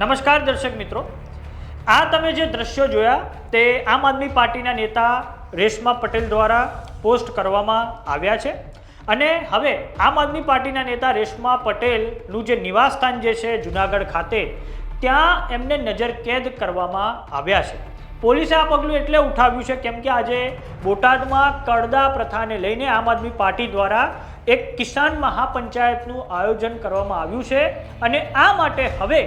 નમસ્કાર દર્શક મિત્રો. આ તમે જે દ્રશ્યો જોયા તે આમ આદમી પાર્ટીના નેતા રેશમા પટેલ દ્વારા પોસ્ટ કરવામાં આવ્યા છે. અને હવે આમ આદમી પાર્ટીના નેતા રેશમા પટેલનું જે નિવાસસ્થાન જે છે જુનાગઢ ખાતે, ત્યાં એમને નજરકેદ કરવામાં આવ્યા છે. પોલીસે આ પગલું એટલે ઉઠાવ્યું છે કેમ કે આજે બોટાદમાં કડદા પ્રથાને લઈને આમ આદમી પાર્ટી દ્વારા એક કિસાન મહાપંચાયતનું આયોજન કરવામાં આવ્યું છે. અને આ માટે હવે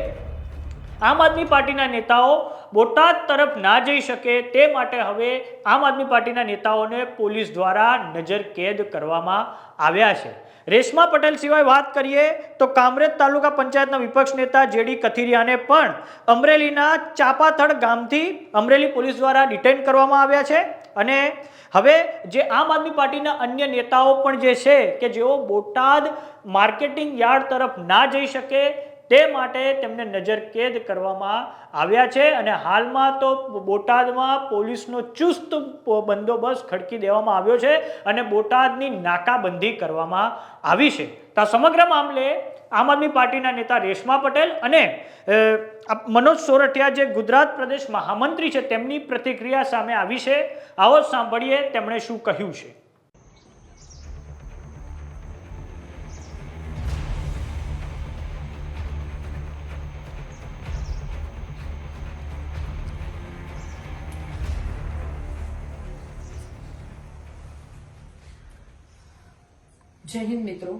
આમ આદમી પાર્ટીના નેતાઓ બોટાદ તરફ ના જઈ શકે તે માટે હવે આમ આદમી પાર્ટીના નેતાઓને પોલીસ દ્વારા નજર કેદ કરવામાં આવ્યા છે. રેશમા પટેલ સિવાય વાત કરીએ તો કામરેજ તાલુકા પંચાયતના વિપક્ષ નેતા જેડી કથિરિયાને પણ અમરેલીના ચાપાથડ ગામથી અમરેલી પોલીસ દ્વારા ડિટેન કરવામાં આવ્યા છે અને હવે જે આમ આદમી પાર્ટીના અન્ય નેતાઓ પણ જે છે કે જેઓ બોટાદ માર્કેટિંગ યાર્ડ તરફ ના જઈ શકે તે માટે તેમને નજરકેદ કરવામાં આવ્યા છે અને હાલમાં તો બોટાદમાં પોલીસનો ચુસ્ત બંદોબસ્ત ખડકી દેવામાં આવ્યો છે અને બોટાદની નાકાબંધી કરવામાં આવી છે. તો સમગ્ર મામલે આમ આદમી પાર્ટીના નેતા રેશમા પટેલ અને મનોજ સોરઠિયા જે ગુજરાત પ્રદેશ મહામંત્રી છે તેમની પ્રતિક્રિયા સામે આવી છે. આવો સાંભળીએ તેમણે શું કહ્યું છે. જય હિન્દ મિત્રો.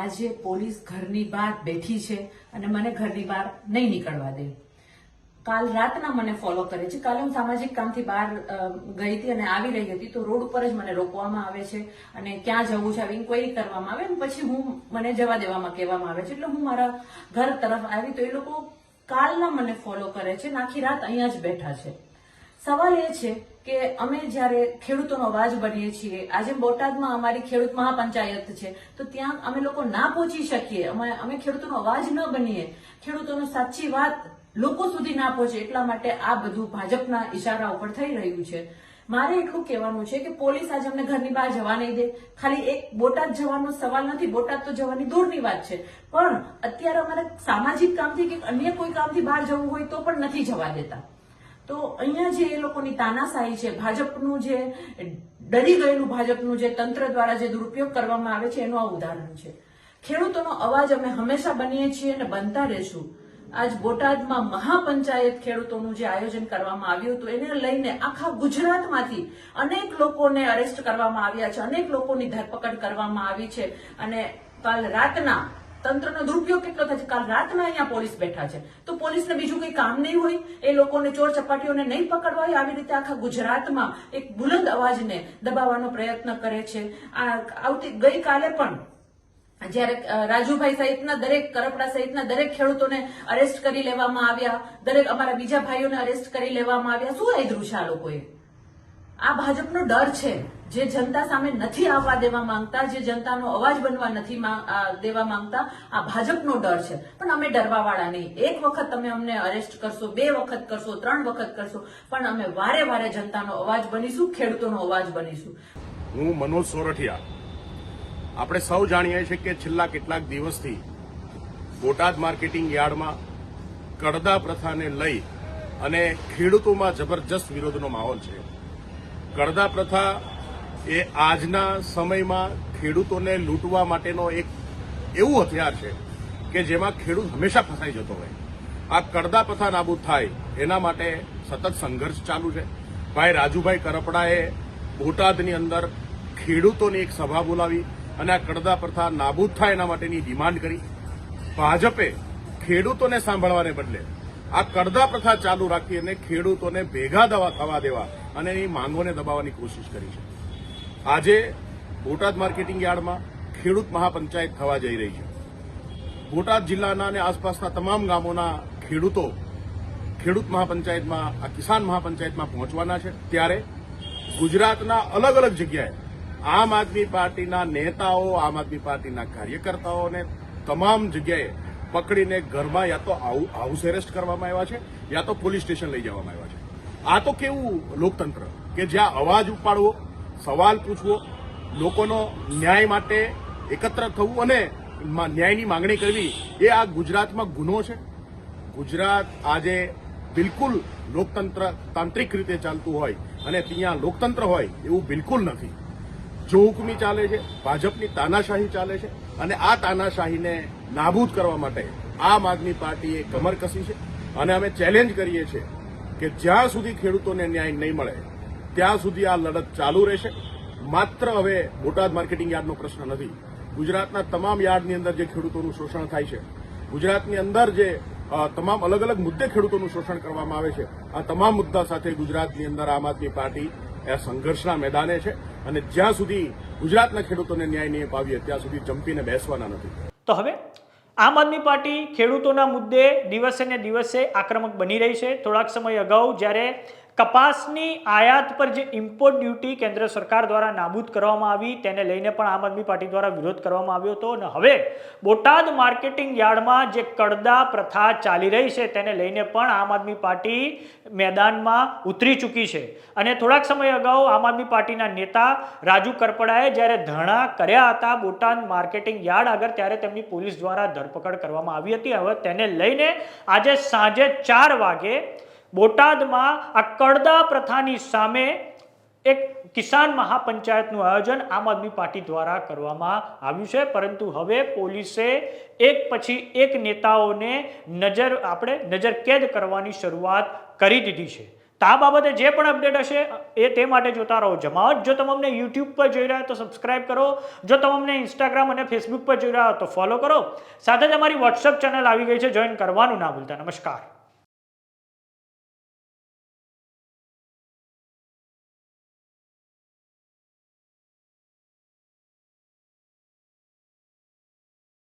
આજે પોલીસ ઘરની બહાર બેઠી છે અને મને ઘરની બહાર નહીં નીકળવા દે. કાલ રાતના મને ફોલો કરે છે. કાલે હું સામાજિક કામથી બહાર ગઈ હતી અને આવી રહી હતી તો રોડ ઉપર જ મને રોકવામાં આવે છે અને ક્યાં જવું છે, આવી કોઈ કરવામાં આવે પછી હું, મને જવા દેવામાં, કહેવામાં આવે છે. એટલે હું મારા ઘર તરફ આવી તો એ લોકો કાલના મને ફોલો કરે છે આખી રાત અહીંયા જ બેઠા છે. સવાલ એ છે કે અમે જ્યારે ખેડૂતોનો અવાજ બનીએ છીએ, આજે બોટાદમાં અમારી ખેડૂત મહાપંચાયત છે, તો ત્યાં અમે લોકો ના પહોંચી શકીએ. અમે અમે ખેડૂતોનો અવાજ ન બનીએ. ખેડૂતોનો સાચી વાત લોકો સુધી ના પહોંચે, એટલા માટે આ બધું ભાજપના ઈશારા ઉપર થઈ રહ્યું છે. મારે એટલું કહેવાનું છે કે પોલીસ આજે અમને ઘરની બહાર જવા નહીં દે. ખાલી એક બોટાદ જવાનો સવાલ નથી, બોટાદ તો જવાની દૂરની વાત છે. પણ અત્યારે અમારે સામાજિક કામથી કે અન્ય કોઈ કામથી બહાર જવું હોય તો પણ નથી જવા દેતા. તો અહીંયા જે એ લોકોની તાનાશાહી છે, ભાજપનું જે, ડરી ગયેલું ભાજપનું જે તંત્ર દ્વારા જે દુરુપયોગ કરવામાં આવે છે, એનું આ ઉદાહરણ છે. ખેડૂતોનો અવાજ અમે હંમેશા બનીએ છીએ અને બનતા રહેશું. આજ બોટાદમાં મહાપંચાયત ખેડૂતોનું જે આયોજન કરવામાં આવ્યું હતું, એને લઈને આખા ગુજરાતમાંથી અનેક લોકોને અરેસ્ટ કરવામાં આવ્યા છે, અનેક લોકોની ધરપકડ કરવામાં આવી છે. અને કાલ રાતના તંત્રનો દુરુપયોગ કેટલો થાય છે? કાલ રાતના અહીંયા પોલીસ બેઠા છે. તો પોલીસને બીજું કંઈ કામ નહીં હોય? એ લોકોને ચોર ચપાટીઓને નહીં પકડવા હોય? આવી રીતે આખા ગુજરાતમાં એક બુલંદ અવાજને દબાવવાનો પ્રયત્ન કરે છે. આ આવતી ગઈકાલે પણ જ્યારે રાજુભાઈ સહિતના દરેક, કરપડા સહિતના દરેક ખેડૂતોને અરેસ્ટ કરી લેવામાં આવ્યા. દરેક અમારા બીજા ભાઈઓને અરેસ્ટ કરી લેવામાં આવ્યા. શું આદરું છે આ લોકોએ? આ ભાજપનો ડર છે. જે જનતા સામે નથી આવવા દેવા માંગતા, જે જનતાનો અવાજ બનવા નથી દેવા માંગતા, આ ભાજપનો ડર છે. પણ અમે ડરવા વાળા નહીં. એક વખત તમે અમને અરેસ્ટ કરશો, બે વખત કરશો, ત્રણ વખત કરશો, પણ અમે વારે વારે જનતાનો અવાજ બનીશું, ખેડૂતોનો અવાજ બનીશું. હું મનોજ સોરઠિયા. આપણે સૌ જાણીએ છીએ કે છેલ્લા કેટલાક દિવસથી બોટાદ માર્કેટિંગ યાર્ડમાં કડદા પ્રથાને લઈ અને ખેડૂતોમાં જબરજસ્ત વિરોધનો માહોલ છે. કડદા પ્રથા એ આજના સમયમાં ખેડૂતોને લૂંટવા માટેનો એક એવું હથિયાર છે કે જેમાં ખેડૂત હંમેશા ફસાઈ જતો હોય. આ કડદા પ્રથા નાબૂદ થાય એના માટે સતત સંઘર્ષ ચાલુ છે. ભાઈ રાજુભાઈ કરપડાએ બોટાદની અંદર ખેડૂતોની એક સભા બોલાવી અને આ કડદા પ્રથા નાબૂદ થાય એના માટેની ડિમાન્ડ કરી. ભાજપે ખેડૂતોને સાંભળવાને બદલે આ કડદા પ્રથા ચાલુ રાખી અને ખેડૂતોને ભેગા દવા થવા દેવા અને એની માંગોને દબાવવાની કોશિશ કરી છે. આજે બોટાદ માર્કેટિંગ યાર્ડમાં ખેડૂત મહાપંચાયત થવા જઈ રહી છે. બોટાદ જિલ્લાના અને આસપાસના તમામ ગામોના ખેડૂતો ખેડૂત મહાપંચાયતમાં, આ કિસાન મહાપંચાયતમાં પહોંચવાના છે. ત્યારે ગુજરાતના અલગ અલગ જગ્યાએ આમ આદમી પાર્ટીના નેતાઓ, આમ આદમી પાર્ટીના કાર્યકર્તાઓને તમામ જગ્યાએ પકડીને ઘરમાં યા તો હાઉ- હાઉસ એરેસ્ટ કરવામાં આવ્યા છે, યા તો પોલીસ સ્ટેશન લઈ જવામાં આવ્યા છે. આ તો કેવું લોકતંત્ર? કે જ્યાં અવાજ ઉપાડવો, સવાલ પૂછવો, લોકોનો ન્યાય માટે એકત્ર થવું અને ન્યાયની માંગણી કરવી, એ આ ગુજરાતમાં ગુનો છે? ગુજરાત આજે બિલકુલ લોકતંત્ર તાંત્રિક રીતે ચાલતું હોય અને ત્યાં લોકતંત્ર હોય એવું બિલકુલ નથી. જો હુકમી ચાલે છે, ભાજપની તાનાશાહી ચાલે છે અને આ તાનાશાહીને નાબૂદ કરવા માટે આમ આદમી પાર્ટીએ કમર કસી છે અને અમે ચેલેન્જ કરીએ છીએ કે જ્યાં સુધી ખેડૂતોને ન્યાય નહીં મળે, ત્યાં સુધી આ લડત ચાલુ રહેશે. માત્ર હવે બોટાદ માર્કેટિંગ યાર્ડનો પ્રશ્ન નથી. ગુજરાતના તમામ યાર્ડની અંદર જે ખેડૂતોનું શોષણ થાય છે, ગુજરાતની અંદર જે તમામ અલગ અલગ મુદ્દે ખેડૂતોનું શોષણ કરવામાં આવે છે, આ તમામ મુદ્દા સાથે ગુજરાતની અંદર આમ આદમી પાર્ટી સંઘર્ષના મેદાને છે. અને જ્યાં સુધી ગુજરાતના ખેડૂતોને ન્યાય નહીં અપાવીએ, ત્યાં સુધી જંપીને બેસવાના નથી. તો હવે આમ આદમી પાર્ટી ખેડૂતોના મુદ્દે દિવસે ને દિવસે આક્રમક બની રહી છે. થોડાક સમય અગાઉ જ્યારે કપાસની આયાત પર જે ઇમ્પોર્ટ ડ્યુટી કેન્દ્ર સરકાર દ્વારા નાબૂદ કરવામાં આવી, તેને લઈને પણ આમ આદમી પાર્ટી દ્વારા વિરોધ કરવામાં આવ્યો હતો. અને હવે બોટાદ માર્કેટિંગ યાર્ડમાં જે કડદા પ્રથા ચાલી રહી છે, તેને લઈને પણ આમ આદમી પાર્ટી મેદાનમાં ઉતરી ચૂકી છે. અને થોડાક સમય અગાઉ આમ આદમી પાર્ટીના નેતા રાજુ કરપડાએ જ્યારે ધરણા કર્યા હતા બોટાદ માર્કેટિંગ યાર્ડ આગળ, ત્યારે તેમની પોલીસ દ્વારા ધરપકડ કરવામાં આવી હતી. હવે તેને લઈને આજે સાંજે ચાર વાગે બોટાદમાં આ કડદા પ્રથાની સામે એક કિસાન મહાપંચાયતનું આયોજન આમ આદમી પાર્ટી દ્વારા કરવામાં આવ્યું છે. પરંતુ હવે પોલીસે એક પછી એક નેતાઓને નજર, આપણે નજર કેદ કરવાની શરૂઆત કરી દીધી છે. તો બાબતે જે પણ અપડેટ હશે એ તે માટે જોતા રહો. જમાવટ, જો તમે અમને યુટ્યુબ પર જોઈ રહ્યા તો સબસ્ક્રાઇબ કરો. જો તમે અમને ઇન્સ્ટાગ્રામ અને ફેસબુક પર જોઈ રહ્યા તો ફોલો કરો. સાથે જ અમારી વોટ્સઅપ ચેનલ આવી ગઈ છે. જોઈન કરવાનું ના ભૂલતા. નમસ્કાર.